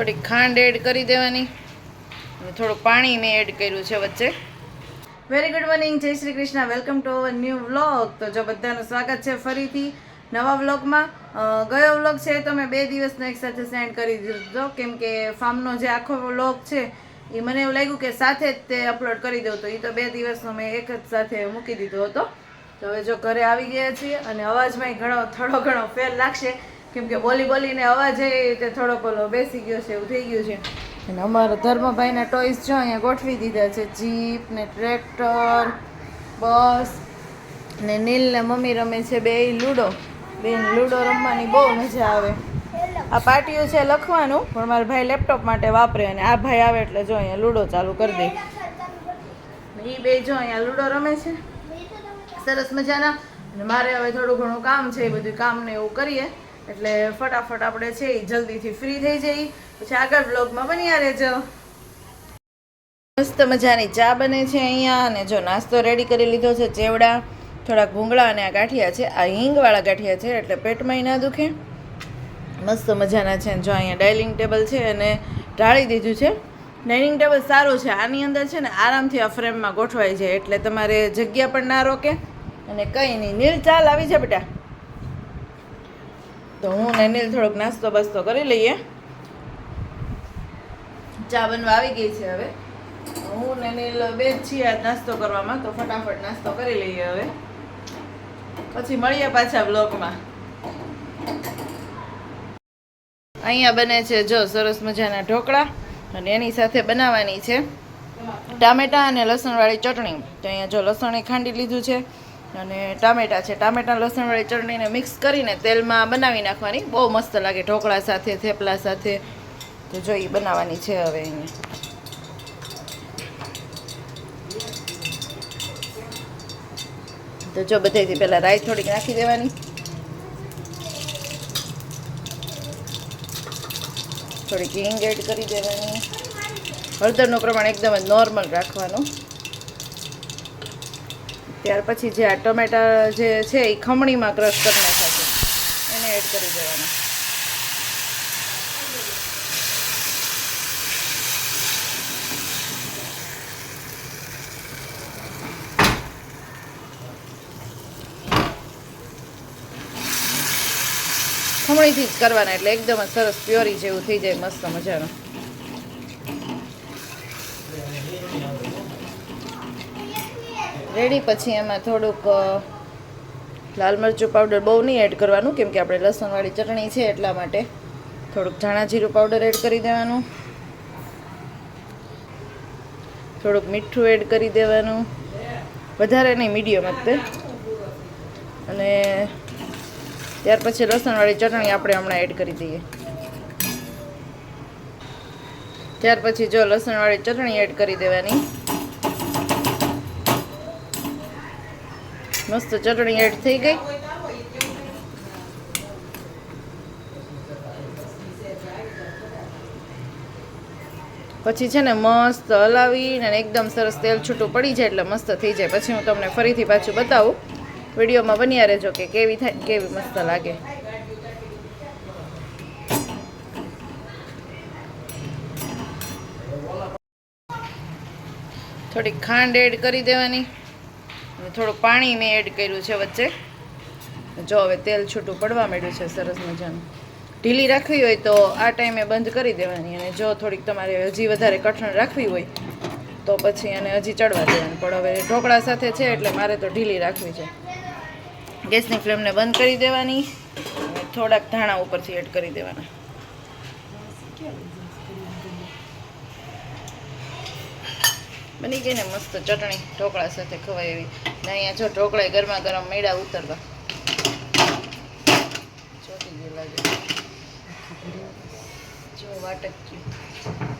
થોડીક ખાંડ એડ કરી દેવાની. થોડું પાણી મેં એડ કર્યું છે વચ્ચે. વેરી ગુડ મોર્નિંગ જય Shri Krishna. Welcome to our new vlog તો જો બધાનું સ્વાગત છે ફરીથી નવા વ્લોગમાં ગયો વ્લોગ છે તો મેં બે દિવસનો એક સાથે સેન્ડ કરી દીધો. કેમ કે ફાર્મનો જે આખો વ્લોગ છે, એ મને એવું લાગ્યું કે સાથે જ તે અપલોડ કરી દઉં. તો એ તો બે દિવસનો મેં એક જ સાથે મૂકી દીધો હતો. તો હવે જો ઘરે આવી ગયા છીએ અને અવાજમાં ઘણો, થોડો ઘણો ફેર લાગશે. કેમ કે બોલી બોલીને અવાજ તે થોડો પેલો બેસી ગયો છે, એવું થઈ ગયું છે. અને અમારા ધર્મભાઈના ટોયસ જો અહીંયા ગોઠવી દીધા છે જીપ ને ટ્રેક્ટર બસ ને નીલ ને મમ્મી રમે છે બે લૂડો. બેન લૂડો રમવાની બહુ મજા આવે. આ પાર્ટીઓ છે લખવાનું, પણ મારા ભાઈ લેપટોપ માટે વાપરે અને આ ભાઈ આવે એટલે જો અહીંયા લૂડો ચાલુ કરી દે. એ બે જો અહીંયા લૂડો રમે છે. સરસ મજાના. અને મારે હવે થોડું ઘણું કામ છે, એ બધું કામ ને એવું કરીએ. એટલે ફટાફટ આપણે છે એ જલ્દીથી ફ્રી થઈ જઈ. પછી આગળ બ્લોગમાં બની રહેજો. મસ્ત મજાની ચા બને છે અહીંયા અને જો નાસ્તો રેડી કરી લીધો છે ચેવડા, થોડાક ભૂંગળા અને આ ગાંઠિયા છે. આ હિંગવાળા ગાંઠિયા છે, એટલે પેટમાંય ના દુખે. મસ્ત મજાના છે જો અહીંયા ડાઇનિંગ ટેબલ છે અને ઢાળી દીધું છે. ડાઇનિંગ ટેબલ સારું છે, આની અંદર છે ને આરામથી આ ફ્રેમમાં ગોઠવાઈ જાય એટલે તમારે જગ્યા પણ ના રોકે. અને કંઈ નહીં, નીલ ચાલ, આવી છે બેટા. તો હું ને નીલ થોડોક નાસ્તો બાસ્તો કરી લઈએ. ચા બનવા આવી ગઈ છે હવે. હું ને અનિલ બે જ છીએ નાસ્તો કરવામાં, તો ફટાફટ નાસ્તો કરી લઈએ હવે. પછી મળીએ પાછા બ્લોગમાં અહીંયા બને છે જો સરસ મજાના ઢોકળા, અને એની સાથે બનાવવાની છે ટામેટા અને લસણવાળી ચટણી. તો અહીંયા જો લસણ ખાંડી લીધું છે. અને ટામેટા છે. ટામેટા લસણવાળી ચટણીને મિક્સ કરીને તેલમાં બનાવી નાખવાની. બહુ મસ્ત લાગે ઢોકળા સાથે, થેપલા સાથે. તો જો બનાવવાની છે હવે અહીંયા તો જો બધેથી પહેલાં રાઈ થોડીક નાખી દેવાની. થોડીક હિંગ એડ કરી દેવાની. હળદરનું પ્રમાણ એકદમ જ નોર્મલ રાખવાનું. ત્યાર પછી જે આ ટમેટા જે છે એ ખમણીમાં ક્રશ કરી નાખ્યા છે એને એડ કરી દેવાના. ખમણીથી જ કરવાના એટલે એકદમ સરસ પ્યોરી જેવું થઈ જાય મસ્ત મજાનું. રેડી, પછી એમાં થોડુંક લાલ મરચું પાવડર બહુ નહીં એડ કરવાનું, કેમ કે આપણે લસણવાળી ચટણી છે એટલા માટે. થોડુંક ધાણા જીરું પાવડર એડ કરી દેવાનું. થોડુંક મીઠું એડ કરી દેવાનું. વધારે નહીં મીડિયમ જ અને ત્યાર પછી લસણવાળી ચટણી આપણે હમણાં એડ કરી દઈએ. ત્યાર પછી જો લસણવાળી ચટણી એડ કરી દેવાની. મસ્ત ચટણી એડ થઈ ગઈ. પછી છે ને મસ્ત હલાવીને એકદમ સરસ તેલ છૂટું પડી જાય એટલે મસ્ત થઈ જાય. પછી હું તમને ફરીથી પાછું બતાવું. વિડીયોમાં બન્યા રહેજો કે કેવી થાય કેવી મસ્ત લાગે. થોડીક ખાંડ એડ કરી દેવાની. થોડું પાણી મેં એડ કર્યું છે વચ્ચે. જો હવે તેલ છૂટું પડવા માંડ્યું છે સરસ મજાનું. ઢીલી રાખવી હોય તો આ ટાઈમે બંધ કરી દેવાની અને જો થોડીક તમારે હજી વધારે કઠણ રાખવી હોય તો પછી એને હજી ચડવા દેવાની. પણ હવે ઢોકળા સાથે છે એટલે મારે તો ઢીલી રાખવી છે. ગેસની ફ્લેમને બંધ કરી દેવાની. અને થોડાક ધાણા ઉપરથી એડ કરી દેવાના. બની ગઈ ને મસ્ત ચટણી ઢોકળા સાથે ખવાય એવી. અહીંયા જો ઢોકળાય ગરમા ગરમ મેળા ઉતરવા. ચોટી ગયું લાગે જો વાટક. ગયું